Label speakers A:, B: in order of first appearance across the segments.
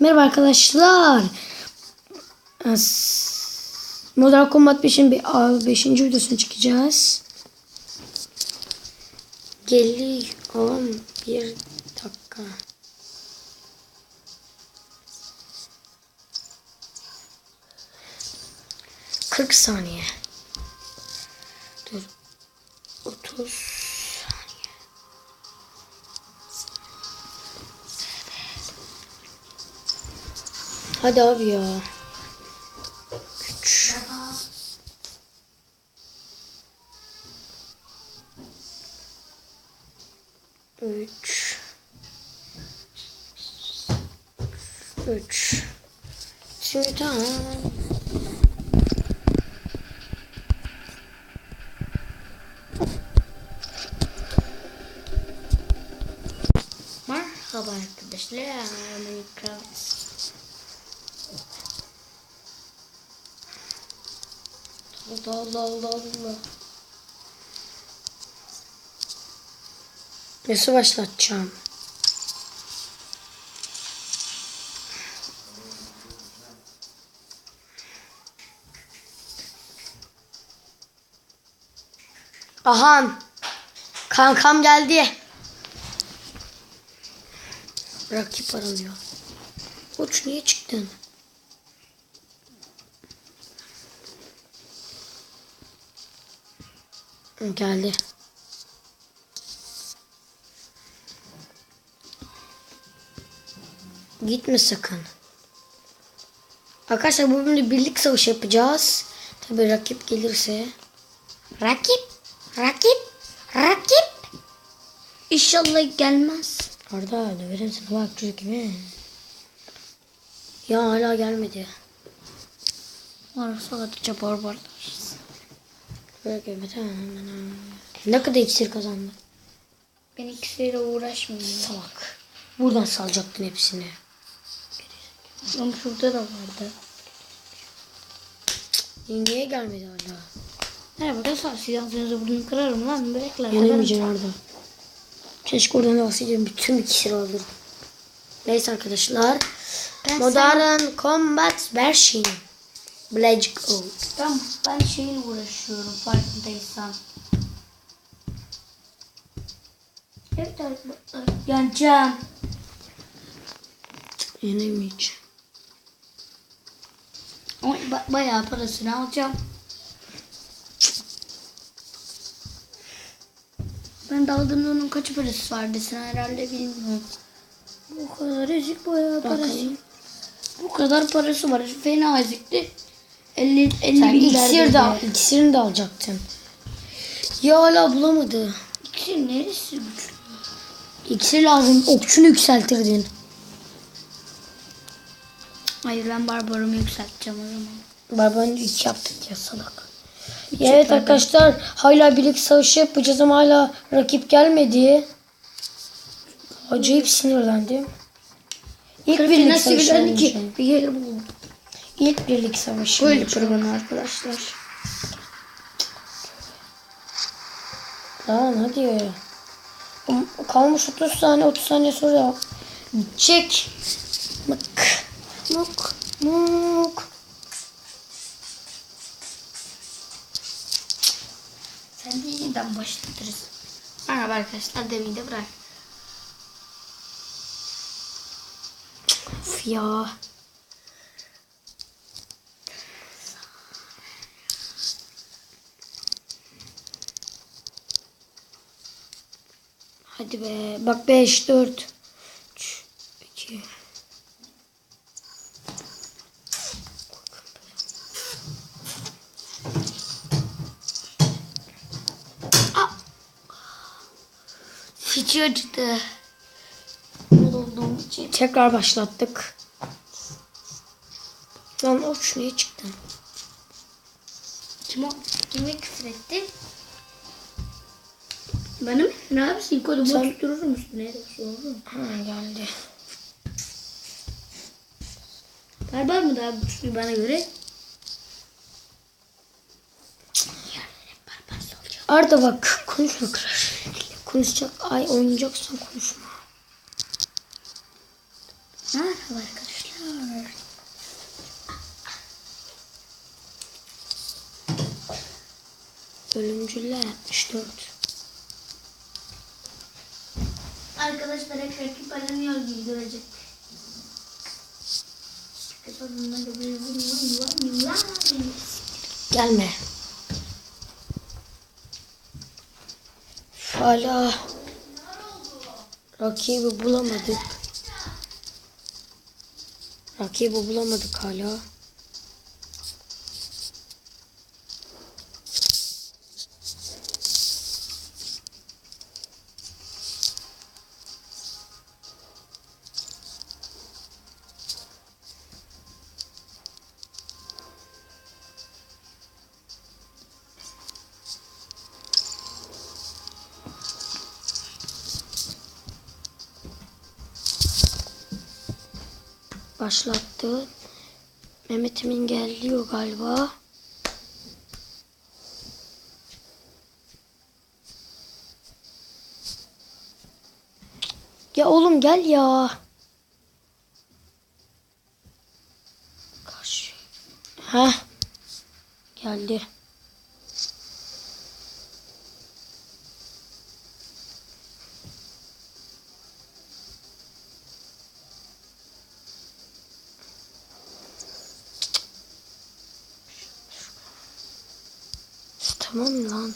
A: Merhaba arkadaşlar. Modern Combat 5'in 5. videosunu çekeceğiz. Geliyorum bir dakika. Kırk saniye. Dur. Otuz Hadi abi ya. Üç. Üç. Şimdi tamam. Merhaba arkadaşlar. Minecraft. Allah Allah Allah Allah. Nasıl başlatacağım? Ahan. Kankam geldi. Rakip aranıyor. Uç niye çıktın? Geldi. Gitme sakın. Arkadaşlar bu bölümde birlik savaşı yapacağız. Tabi rakip gelirse. Rakip, rakip, rakip. İnşallah gelmez. Arda döverim sana bak çocuk gibi. Ya hala gelmedi.
B: Varsa atacak
A: Ne kadar iksir kazandı?
B: Ben ikisiyle uğraşmıyorum.
A: Salak. Buradan salacaktın hepsini.
B: Ama şurada da vardı.
A: Niye gelmedi hala?
B: Arkadaşlar siz yansınızı bunu kırarım lan börekler.
A: Yenemeyeceksin Arda. Keşke oradan alsaydım. Bütün iksiri alırdım. Neyse arkadaşlar.
B: Ben
A: Modern Combat version. Black Gold.
B: Ben, ben şeyle uğraşıyorum farkındaysan. Evet arkadaşlar. Yeneceğim.
A: Yenemeyeceğim.
B: Ama ba- bayağı parasını alacağım. Ben daldığımda onun kaç parası vardı sen herhalde bilmiyorum. Bu kadar ezik bayağı parası. Bu kadar parası var. Fena ezikti. 50 50
A: Sen
B: bin
A: iksir de, al- iksirini de alacaktın. Ya hala bulamadı.
B: İksir neresi güçlü?
A: İksir lazım. Okçunu yükseltirdin.
B: Hayır ben barbarımı yükselteceğim o zaman.
A: Barbarını iki yaptık ya salak. Ya evet arkadaşlar hala birlik savaşı yapacağız ama hala rakip gelmedi. Acayip sinirlendim. İlk birlik savaşı
B: ki? Bir yer buldum.
A: İlk birlik savaşı
B: kurban arkadaşlar.
A: Lan hadi. Um, Kalmış 30 saniye 30 saniye sonra. Çek. Mık. Mık. Mık.
B: Sen de yeniden başlatırız. Merhaba arkadaşlar demeyi de bırak.
A: Of ya. Hadi be. Bak 5, 4, 3, 2.
B: Hiç acıdı.
A: Tekrar başlattık. Lan uç niye çıktın?
B: Kim o? Kime küfür etti? Bana mı? Ne yapıyorsun? Kodumu
A: Sen-
B: tutturur musun? Nereye sordun?
A: Ha geldi.
B: Barbar mı daha güçlü bana göre?
A: Arda bak konuşma kırar. Konuşacak ay oynayacaksan konuşma.
B: Merhaba arkadaşlar.
A: Ölümcüller 64.
B: Arkadaşlar hep rakip aranıyor gibi görecek.
A: Gelme. Hala rakibi bulamadık. Rakibi bulamadık hala. Başlattı. Mehmet'imin geliyor galiba. Ya oğlum gel ya. Karşı. Heh. Geldi. Tamam lan.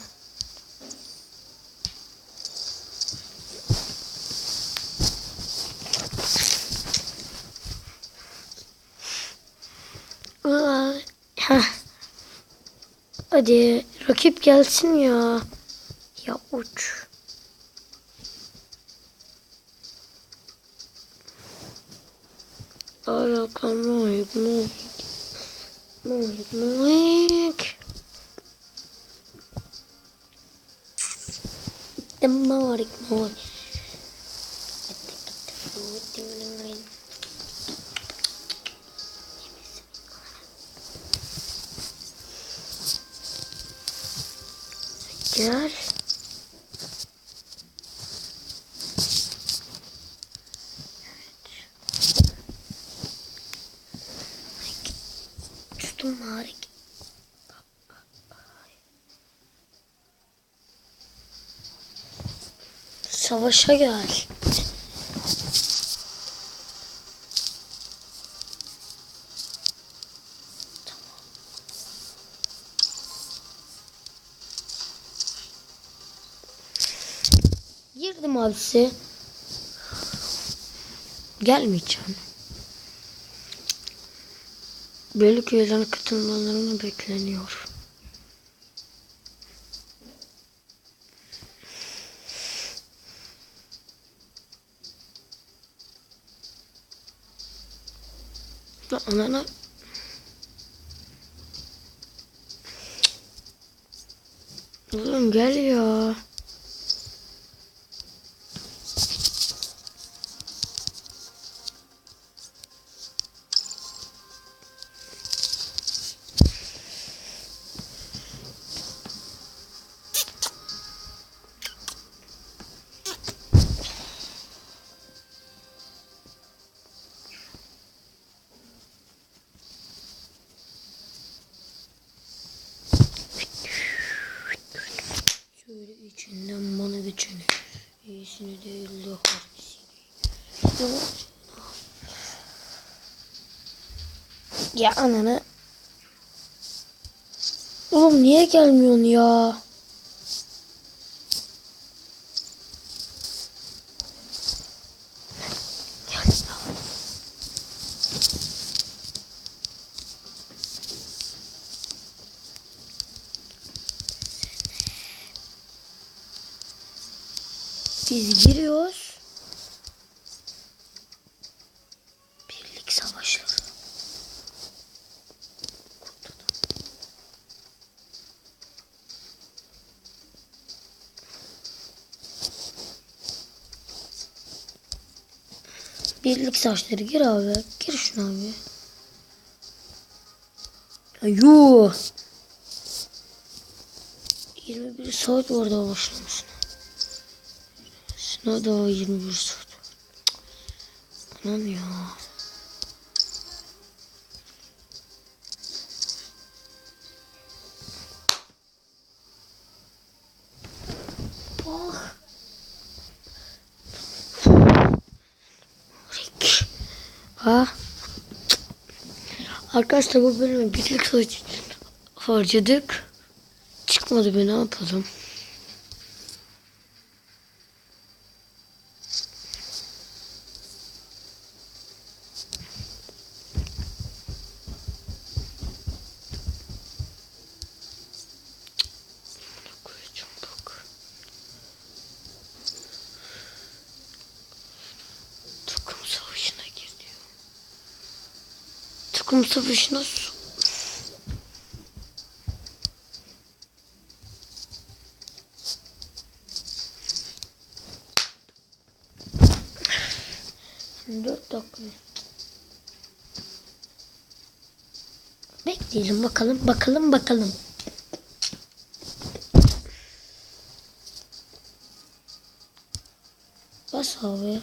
A: Aa, heh. Hadi rakip gelsin ya. Ya uç. Ayaklamayık, moik. Moik, moik. The moik, moik. Gel. Tutun harik. Savaşa gel. Girdim abisi. Gelmeyeceğim. Bölük üyelerine katılmalarını bekleniyor. Anana Oğlum gel ya. İçinden bana geçeni. İyisini değil de harbisini. Ya ananı. Oğlum niye gelmiyorsun ya? Biz giriyoruz. Birlik savaşları. Birlik savaşları gir abi. Gir şuna abi. Yuh. 21 saat orada başlamışsın. Şuna da 20 vursun. Tamam ya. Ah. Ha? Ah. Arkadaşlar bu bölümü birlik harcadık. Çıkmadı be ne yapalım. Takım savaşına su. Dört dakika. Bekleyelim bakalım bakalım bakalım. Bas abi.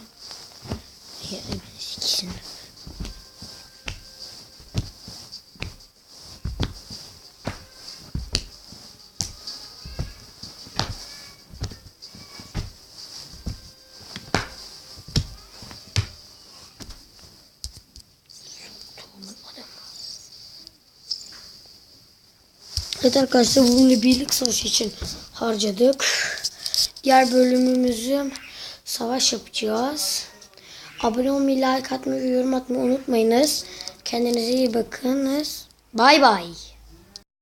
A: Ya ikisini. Evet arkadaşlar bunu birlik savaşı için harcadık. Diğer bölümümüzü savaş yapacağız. Abone olmayı, like atmayı yorum atmayı unutmayınız. Kendinize iyi bakınız. Bay bay.